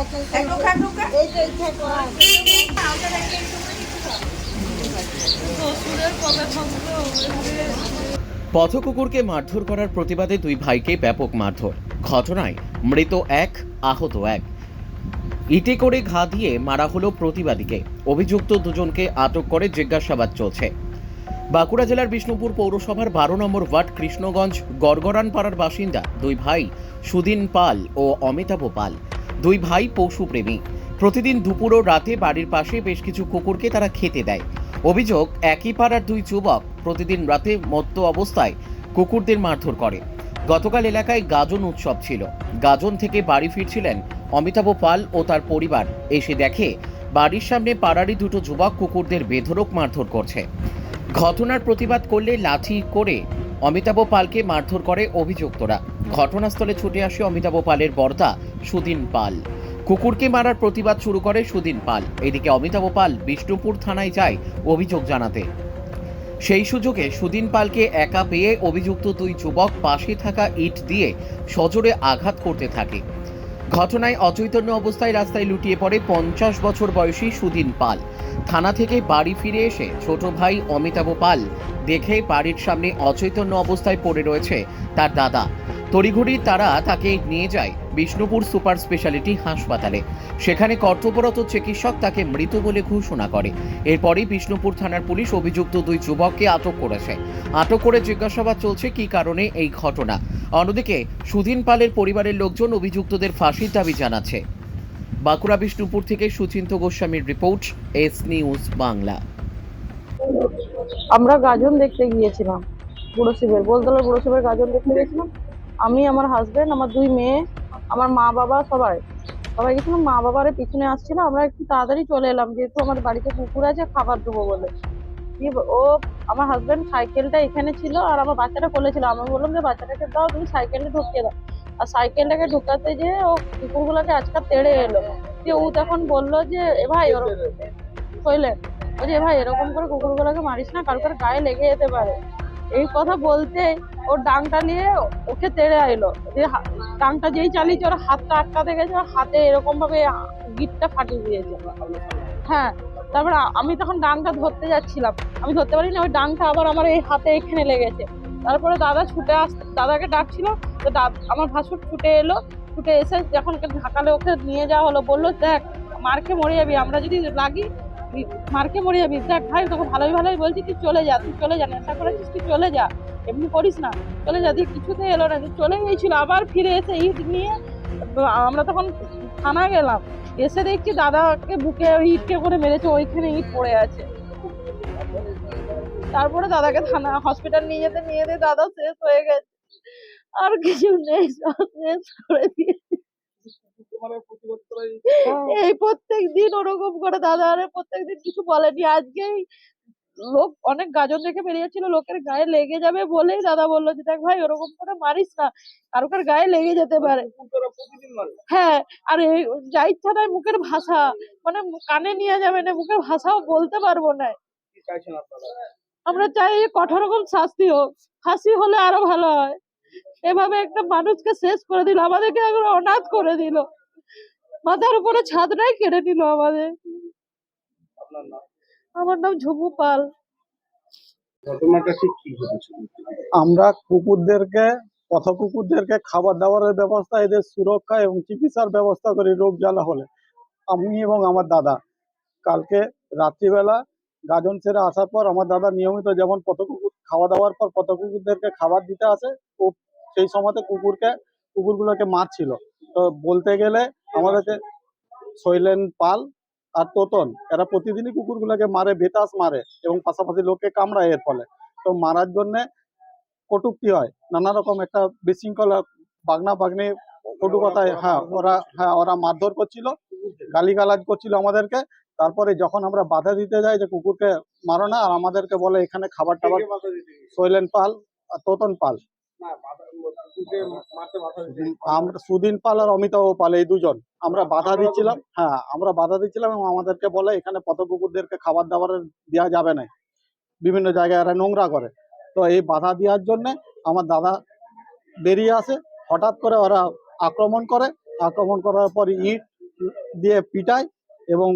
আছে। পথকুকুরকে মারধর করার প্রতিবাদে দুই ভাইকে ব্যাপক মারধর। ঘটনায় মৃত এক, আহত এক। ইটে করে ঘা দিয়ে মারা হলো প্রতিবাদীকে। অভিযুক্ত দুজনকে আটক করে জিজ্ঞাসাবাদ চলছে। বাঁকুড়া জেলার বিষ্ণুপুর পৌরসভার বারো নম্বর ওয়ার্ড কৃষ্ণগঞ্জ গড়গড়ানপাড়ার বাসিন্দা, দুই ভাই সুদিন পাল ও অমিতাভ পাল। দুই ভাই পশুপ্রেমী প্রতিদিন দুপুর ও রাতে বাড়ির পাশে বেশ কিছু কুকুরকে তারা খেতে দেয়। অভিযোগ, একই পাড়ার দুই যুবক প্রতিদিন রাতে মত্ত অবস্থায় কুকুরদের মারধর করে। গতকাল এলাকায় গাজন উৎসব ছিল। গাজন থেকে বাড়ি ফিরছিলেন অমিতাভ পাল ও তার পরিবার। এসে দেখে, বাড়ির সামনে পাড়ারই দুটো যুবক কুকুরদের বেধরক মারধর করছে। ঘটনার প্রতিবাদ করলে লাঠি করে অমিতাভ পালকে মারধর করে অভিযুক্তরা। ঘটনাস্থলে ছুটে আসে অমিতাভ পালের বর্তা সুদিন পাল। কুকুরকে মারার প্রতিবাদ শুরু করে সুদিন পাল। এদিকে অমিতাভ পাল বিষ্ণুপুর থানায় যায় অভিযোগ জানাতে। সেই সুযোগে সুদিন পালকে একা পেয়ে অভিযুক্ত দুই যুবক পাশে থাকা ইট দিয়ে সজোরে আঘাত করতে থাকে। ঘটনায় অচৈতন্য অবস্থায় রাস্তায় লুটিয়ে পড়ে পঞ্চাশ বছর বয়সী সুদিন পাল। থানা থেকে বাড়ি ফিরে এসে ছোট ভাই অমিতাভ পাল দেখে বাড়ির সামনে অচৈতন্য অবস্থায় পড়ে রয়েছে তার দাদা। তড়িঘড়ি তারা তাকে নিয়ে যায় বিষ্ণুপুর সুপার স্পেশালিটি হাসপাতালে। সেখানে কর্তব্যরত চিকিৎসক তাকে মৃত বলে ঘোষণা করে। এরপরই বিষ্ণুপুর থানার পুলিশ অভিযুক্ত দুই যুবককে আটক করেছে। আটক করে জিজ্ঞাসাবাদ চলছে কী কারণে এই ঘটনা। অন্যদিকে সুধীন পালের পরিবারের লোকজন অভিযুক্তদের ফাঁসির দাবি জানাচ্ছে। বাঁকুড়া বিষ্ণুপুর থেকে সুচিন্ত গোস্বামীর রিপোর্ট, এস নিউজ বাংলা। আমরা গাজন দেখতে গিয়েছিলাম, বুড়ো শিবের, বোলতলার বুড়ো শিবের গাজন দেখতে গেছিলাম আমি, আমার হাজবেন্ড আমার দুই মেয়ে, আমার মা বাবা সবাই। সবাই গেছিলাম, মা বাবার পিছনে আসছিল, আমরা একটু তাড়াতাড়ি চলে এলাম, যেহেতু আমার বাড়িতে কুকুর আছে, খাবার দেবো বলে। ও, আমার হাজবেন্ড সাইকেলটা এখানে ছিল আর আমার বাচ্চাটা কোলে ছিল। আমি বললাম যে, বাচ্চাটাকে দাও, তুমি সাইকেলটা ঢুকিয়ে দাও। আর সাইকেলটাকে ঢুকাতে যে ও কুকুরগুলোকে আজকাল তেড়ে এলো। দিয়ে ও তখন বলল যে, এ ভাই ওরকম শৈলেন বলছি এ ভাই, এরকম করে কুকুরগুলোকে মারিস না কারও কারও গায়ে লেগে যেতে পারে। এই কথা বলতে ওর ডাংটা নিয়ে ওকে তেড়ে আইলো। যে ডাংটা যেই চালিয়েছে, ওর হাতটা আটকাতে গেছে হাতে এরকম ভাবে গিটটা ফাটিয়ে দিয়েছে। হ্যাঁ তারপর আমি তখন ডাংটা ধরতে যাচ্ছিলাম। আমি ধরতে পারিনি, ওই ডাংটা আবার আমার এই হাতে এখানে লেগেছে। তারপরে দাদা ছুটে আস, দাদাকে ডাকছিল তো আমার ভাসুর ছুটে এলো, ছুটে এসে যখন ঢাকালে ওকে নিয়ে যাওয়া হলো, বলল, দেখ মারকে মরে যাবি, আমরা যদি লাগি মারকে মরে যাবি, দেখ ভাই, তোকে ভালোই ভালোই বলছি, তুই চলে যা, তুই চলে যা, নেশা করেছিস, তুই চলে যা, এমনি করিস না, চলে যা দিয়ে কিছুতে এলো না। চলে গিয়েছিল, আবার ফিরে এসে ইট নিয়ে, আমরা তখন থানা গেলাম, এসে দেখছি দাদাকে বুকে ইটকে করে মেরেছে, ওইখানে ইট পড়ে আছে। তারপরে দাদাকে থানা, হসপিটাল নিয়ে যেতে নিয়ে যেতে দাদা শেষ হয়ে গেছে। আর কিছু নেই করে এই প্রত্যেক দিন ওরকম করে, দাদা আরে প্রত্যেক দিন কিছু বলেনি। আজকেই লোক, অনেক গাজন দেখে বেরিয়েছিল, লোকের গায়ে লেগে যাবে বলেই দাদা বলল যে, দেখ ভাই, ওরকম করে মারিস না কারও কার গায়ে লেগে যেতে পারে। হ্যাঁ আর যা ইচ্ছা নাই মুখের ভাষা মানে কানে নিয়ে যাবে না, মুখের ভাষাও বলতে পারব না। আমরা চাই কঠোর রকম শাস্তি হোক ফাঁসি হলে আরও ভালো হয়। এভাবে একটা মানুষকে শেষ করে দিল আমাদেরকে একবার অনাথ করে দিল। মাথার উপরে ছাদটাই কেড়ে নিল আমাদের। আমার নাম ঝুমু পাল। আমরা কুকুরদেরকে পথ কুকুরদেরকে খাবার দাবারের ব্যবস্থা এদের সুরক্ষা এবং চিকিৎসার ব্যবস্থা করি রোগ জ্বালা হলে। আমি এবং আমার দাদা। কালকে রাত্রিবেলা গাজন সেরে আসার পর আমার দাদা নিয়মিত যেমন পথ কুকুর খাওয়া দাওয়ার পর কত কুকুরদেরকে খাবার দিতে আসে, ও সেই সময়তে কুকুরকে, কুকুরগুলোকে মারছিল। তো বলতে গেলে আমাদেরকে শৈলেন পাল আর তোতন, এরা প্রতিদিনই কুকুরগুলোকে মারে, বেতাস মারে এবং পাশাপাশি লোককে কামড়ায় এর ফলে। তো মারার জন্যে কটুক্তি হয়, নানা রকম একটা বিশৃঙ্খলা, বাগনা বাগনি কটু কথায় হ্যাঁ ওরা হ্যাঁ ওরা মারধর করছিল, গালিগালাজ করছিল আমাদেরকে তারপরে যখন আমরা বাধা দিতে যাই যে কুকুরকে মারো না আর আমাদেরকে বলে এখানে খাবার টাবার শৈলেন পাল আর তোতন পাল। আমরা সুদিন পাল আর অমিতাভ পাল এই দুজন। আমরা বাধা দিচ্ছিলাম হ্যাঁ আমরা বাধা দিচ্ছিলাম এবং আমাদেরকে বলে এখানে পথ কুকুরদেরকে খাবার দাবার দেওয়া যাবে না। বিভিন্ন জায়গায় এরা নোংরা করে। তো এই বাধা দেওয়ার জন্য আমার দাদা বেরিয়ে আসে। হঠাৎ করে ওরা আক্রমণ করে। আক্রমণ করার পর ইট দিয়ে পিটায় এবং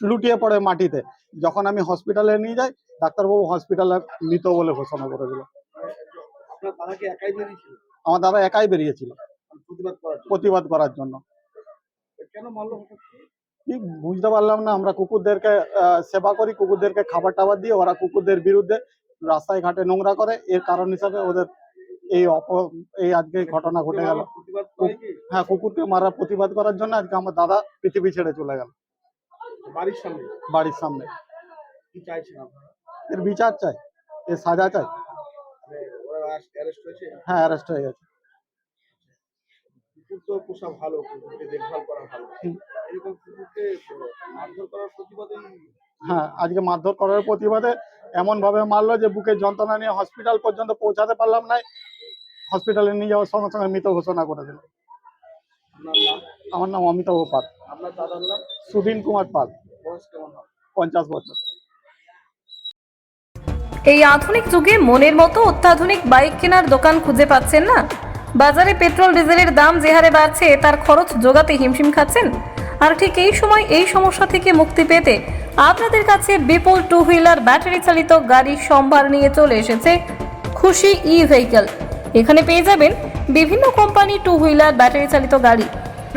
লুটিয়ে পড়ে মাটিতে। যখন আমি হসপিটালে নিয়ে যাই ডাক্তারবাবু হসপিটালে মৃত বলে ঘোষণা করে দিল। আমার দাদা একাই বেরিয়েছিল। প্রতিবাদ করার জন্য? বুঝতে পারলাম না আমরা কুকুরদেরকে সেবা করি কুকুরদেরকে খাবার টাবার দিয়ে ওরা কুকুরদের বিরুদ্ধে রাস্তায় ঘাটে নোংরা করে এর কারণ হিসাবে ওদের এই অপ এই আজকে ঘটনা ঘটে গেল। হ্যাঁ কুকুরকে মারা প্রতিবাদ করার জন্য আজকে আমার দাদা পৃথিবী ছেড়ে চলে গেল। বাড়ির সামনে? বাড়ির সামনে। কি চাইছেন আপনারা? এর বিচার চাই এর সাজা চাই। মানে ওরা অ্যারেস্ট হয়েছে? হ্যাঁ অ্যারেস্ট হয়ে গেছে। কুকুর তো পোষা ভালো কুকুরকে দেখভাল করা ভালো। এরকম কুকুরকে মারধর করার প্রতিবাদেই হ্যাঁ আজকে মারধর করার প্রতিবাদে এমন ভাবে মারলো যে বুকে যন্ত্রণা নিয়ে হসপিটাল পর্যন্ত পৌঁছাতে পারলাম না হসপিটালে নিয়ে যাওয়ার সঙ্গে সঙ্গে মৃত ঘোষণা করে দিল। আমার নাম অমিতাভ পাল। আপনার দাদার নাম? সুধীন কুমার পাল। বয়স কেমন হবে? পঞ্চাশ বছর। এই আধুনিক যুগে মনের মতো অত্যাধুনিক বাইক কেনার দোকান খুঁজে পাচ্ছেন না? বাজারে পেট্রোল ডিজেলের দাম যে হারে বাড়ছে তার খরচ জোগাতে হিমশিম খাচ্ছেন? আর ঠিক এই সময় এই সমস্যা থেকে মুক্তি পেতে আপনাদের কাছে বিপুল টু হুইলার ব্যাটারি চালিত গাড়ির সম্ভার নিয়ে চলে এসেছে খুশি ই ভেহিকল এখানে পেয়ে যাবেন বিভিন্ন কোম্পানি টু হুইলার ব্যাটারি চালিত গাড়ি।